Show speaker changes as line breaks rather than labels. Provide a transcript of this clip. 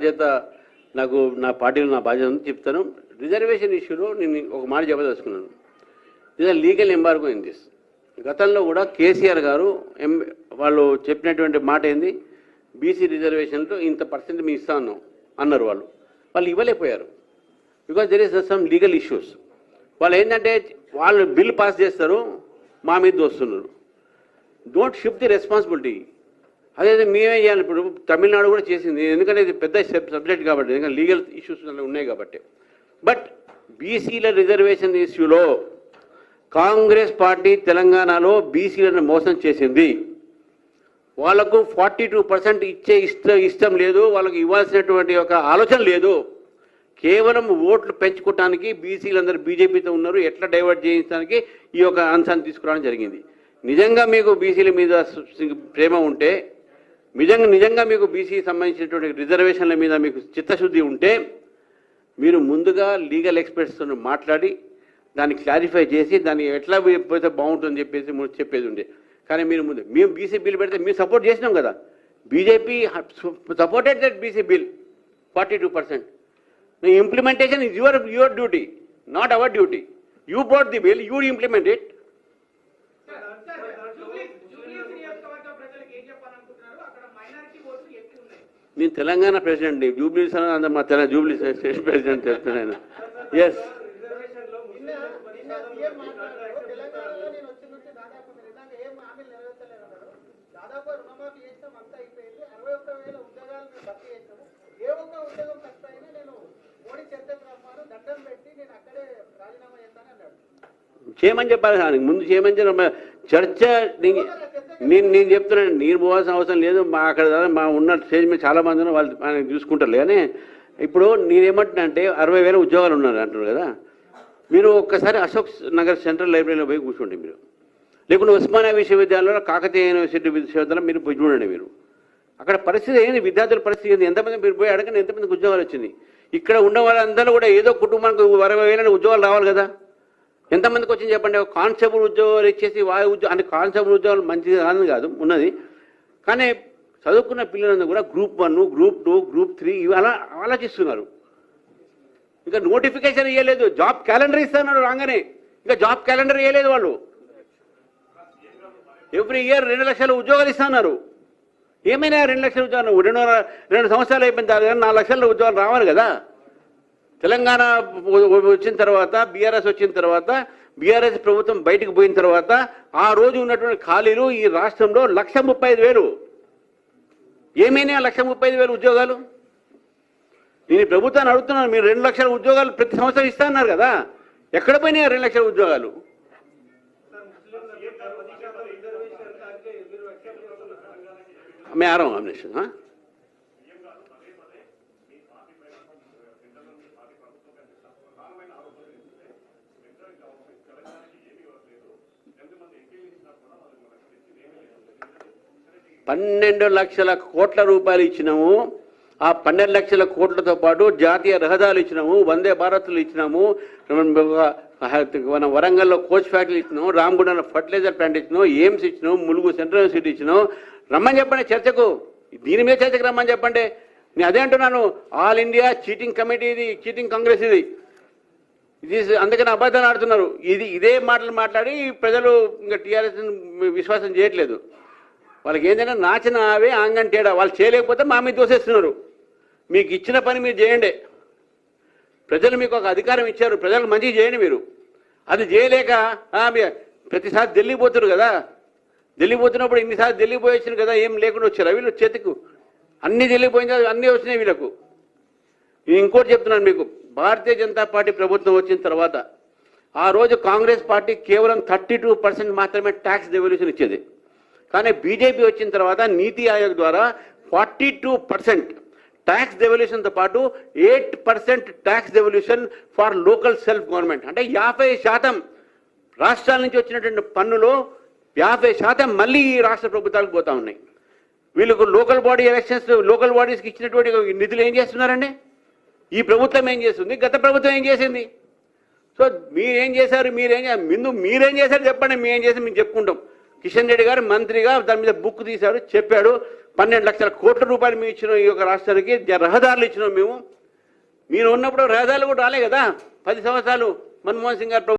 బాధ్యత నాకు నా పార్టీలో నా బాధ్యత ఉంది చెప్తాను. రిజర్వేషన్ ఇష్యూలో నేను ఒక మాట చెప్పదలుచుకున్నాను. ఇది లీగల్ ఎంబార్గో ఇన్ దిస్ గతంలో కూడా కేసీఆర్ గారు ఎం వాళ్ళు చెప్పినటువంటి మాట ఏంది? బీసీ రిజర్వేషన్తో ఇంత పర్సెంట్ మీ ఇస్తాను అన్నారు వాళ్ళు. వాళ్ళు ఇవ్వలేకపోయారు. Because there is some legal issues వాళ్ళు ఏంటంటే వాళ్ళు బిల్ పాస్ చేస్తారు మా మీద దోస్తున్నారు డోంట్ షిఫ్ట్ ది రెస్పాన్సిబిలిటీ అదే మేమే చేయాలి. ఇప్పుడు తమిళనాడు కూడా చేసింది. ఎందుకంటే ఇది పెద్ద సబ్జెక్ట్ కాబట్టి ఎందుకంటే లీగల్ ఇష్యూస్ ఉన్నాయి కాబట్టి. బట్ బీసీల రిజర్వేషన్ ఇష్యూలో కాంగ్రెస్ పార్టీ తెలంగాణలో బీసీలను మోసం చేసింది. వాళ్ళకు ఫార్టీ టూ పర్సెంట్ ఇచ్చే ఇష్ట ఇష్టం లేదు. వాళ్ళకి ఇవ్వాల్సినటువంటి ఒక ఆలోచన లేదు. కేవలం ఓట్లు పెంచుకోవటానికి బీసీలందరూ బీజేపీతో ఉన్నారు. ఎట్లా డైవర్ట్ చేయించడానికి ఈ యొక్క అంశాన్ని తీసుకురావడం జరిగింది. నిజంగా మీకు బీసీల మీద ప్రేమ ఉంటే నిజంగా నిజంగా మీకు బీసీ సంబంధించినటువంటి రిజర్వేషన్ల మీద మీకు చిత్తశుద్ధి ఉంటే మీరు ముందుగా లీగల్ ఎక్స్పర్ట్స్తో మాట్లాడి దాన్ని క్లారిఫై చేసి దాన్ని ఎట్లా పోతే బాగుంటుందని చెప్పేసి చెప్పేది ఉండే. కానీ మీరు ముందు మేము బీసీ బిల్ పెడితే మేము సపోర్ట్ చేసినాం కదా. BJP supported that BC bill forty two percent implementation is your your duty not our duty you brought the bill you implement it
Jubilee Hills నియోజకవర్గ ప్రజలకు ఏం చెప్పాలనుకుంటున్నారు అక్కడ మైనారిటీ ఓట్లు ఎక్కువ ఉన్నాయి
నేను తెలంగాణ ప్రెసిడెంట్ జూబ్లీస్ అని మా తెలంగాణ జూబ్లీ స్టేట్ ప్రెసిడెంట్ చెప్తున్నాను ఎస్ చేయమని చెప్పాలి ముందు చేయమని చెప్పి చర్చ నేను నేను చెప్తున్నాను నేను పోవాల్సిన అవసరం లేదు. మా అక్కడ మా ఉన్న స్టేజ్ మీద చాలా మంది ఉన్నారు, వాళ్ళు ఆయన చూసుకుంటారు కానీ ఇప్పుడు నేనేమంటున్నా అంటే అరవై వేల ఉద్యోగాలు ఉన్నారు అంటున్నారు కదా. మీరు ఒక్కసారి అశోక్ నగర్ సెంట్రల్ లైబ్రరీలో పోయి కూర్చోండి మీరు. లేకుంటే ఉస్మానియా విశ్వవిద్యాలయంలో కాకతీయ యూనివర్సిటీ విశ్వవిద్యాలయం మీరు పోయి చూడండి మీరు. అక్కడ పరిస్థితి ఏంది? విద్యార్థుల పరిస్థితి ఏంది? ఎంతమంది మీరు పోయి అడగండి ఎంతమంది ఉద్యోగాలు వచ్చింది? ఇక్కడ ఉన్న వాళ్ళందరూ కూడా ఏదో కుటుంబానికి అరవై వేల ఉద్యోగాలు రావాలి కదా. ఎంతమందికి వచ్చింది చెప్పండి? ఒక కానిస్టేబుల్ ఉద్యోగాలు ఇచ్చేసి వాయు ఉద్యోగం అంటే కానిస్టేబుల్ ఉద్యోగాలు మంచిది కాదని కాదు ఉన్నది. కానీ చదువుకున్న పిల్లలందరూ కూడా group one group two group three ఇవి అలా ఆలోచిస్తున్నారు. ఇంకా నోటిఫికేషన్ ఇవ్వలేదు జాబ్ క్యాలెండర్ ఇస్తున్నారు రాగానే. ఇంకా జాబ్ క్యాలెండర్ ఇవ్వలేదు వాళ్ళు. ఎవ్రీ ఇయర్ రెండు లక్షల ఉద్యోగాలు ఇస్తున్నారు. ఏమైనా రెండు లక్షల ఉద్యోగాలు? రెండు రెండు సంవత్సరాలు అయిపోయిన తర్వాత నాలుగు లక్షల ఉద్యోగాలు రావాలి కదా. తెలంగాణ వచ్చిన తర్వాత బీఆర్ఎస్ వచ్చిన తర్వాత బీఆర్ఎస్ ప్రభుత్వం బయటకు పోయిన తర్వాత ఆ రోజు ఉన్నటువంటి ఖాళీలు ఈ రాష్ట్రంలో లక్ష ముప్పై ఐదు వేలు. ఏమైనా లక్ష ముప్పై ఐదు వేలు ఉద్యోగాలు? నేను ప్రభుత్వాన్ని అడుగుతున్నాను మీరు రెండు లక్షల ఉద్యోగాలు ప్రతి సంవత్సరం ఇస్తా అన్నారు కదా ఎక్కడ పోయినాయి రెండు లక్షల ఉద్యోగాలు? మేము ఆరం అమ్నేషన్ పన్నెండు లక్షల కోట్ల రూపాయలు ఇచ్చినాము. ఆ పన్నెండు లక్షల కోట్లతో పాటు జాతీయ రహదారులు ఇచ్చినాము వందే భారత్లు ఇచ్చినాము. మన వరంగల్లో కోచ్ ఫ్యాక్టరీ ఇచ్చినాము రామగుండంలో ఫర్టిలైజర్ ప్లాంట్ ఇచ్చినాము ఎయిమ్స్ ఇచ్చినాము ములుగు సెంట్రల్ యూనివర్సిటీ ఇచ్చినాము. రమ్మని చెప్పండి చర్చకు. దీని మీద చర్చకు రమ్మని చెప్పండి. నేను అదే అంటున్నాను. ఆల్ ఇండియా చీటింగ్ కమిటీ ఇది చీటింగ్ కాంగ్రెస్ ఇది. ఇది అందుకని అబద్ధాలు ఆడుతున్నారు. ఇది ఇదే మాటలు మాట్లాడి ప్రజలు ఇంకా టీఆర్ఎస్ విశ్వాసం చేయట్లేదు. వాళ్ళకి ఏంటంటే నాచిన ఆవే ఆంగన్ తేడా. వాళ్ళు చేయలేకపోతే మా మీద దోసేస్తున్నారు. మీకు ఇచ్చిన పని మీరు చేయండి. ప్రజలు మీకు ఒక అధికారం ఇచ్చారు. ప్రజలకు మంచిగా చేయండి మీరు. అది చేయలేక ఆ, ప్రతిసారి ఢిల్లీ పోతున్నారు కదా. ఢిల్లీ పోతున్నప్పుడు ఇన్నిసార్లు ఢిల్లీ కదా. ఏం లేకుండా వచ్చారు. వీళ్ళు చేతికు అన్ని ఢిల్లీ పోయిన అన్నీ వచ్చినాయి వీళ్ళకు. నేను ఇంకోటి చెప్తున్నాను మీకు. భారతీయ జనతా పార్టీ ప్రభుత్వం వచ్చిన తర్వాత ఆ రోజు కాంగ్రెస్ పార్టీ కేవలం థర్టీ టూ పర్సెంట్ మాత్రమే ట్యాక్స్ రెవల్యూషన్ ఇచ్చేది. కానీ బీజేపీ వచ్చిన తర్వాత నీతి ఆయోగ్ ద్వారా ఫార్టీ టూ పర్సెంట్ ట్యాక్స్ డెవల్యూషన్తో పాటు eight percent tax devolution for local self government అంటే యాభై శాతం రాష్ట్రాల నుంచి వచ్చినటువంటి పన్నులో యాభై శాతం మళ్ళీ ఈ రాష్ట్ర ప్రభుత్వాలకు పోతా ఉన్నాయి. వీళ్ళకు లోకల్ బాడీ ఎలక్షన్స్ లోకల్ బాడీస్కి ఇచ్చినటువంటి నిధులు ఏం చేస్తున్నారండి? ఈ ప్రభుత్వం ఏం చేస్తుంది? గత ప్రభుత్వం ఏం చేసింది? సో మీరేం చేశారు? మీరేం ముందు మీరేం చేశారు చెప్పండి. మేం చేసి మేము చెప్పుకుంటాం. కిషన్ రెడ్డి గారు మంత్రిగా దాని మీద బుక్ తీశాడు చెప్పాడు పన్నెండు లక్షల కోట్ల రూపాయలు మేము ఇచ్చిన ఈ యొక్క రాష్ట్రానికి రహదారులు ఇచ్చినాం మేము. మీరు ఉన్నప్పుడు రహదారులు కూడా రాలే కదా? పది సంవత్సరాలు మన్మోహన్ సింగ్ గారు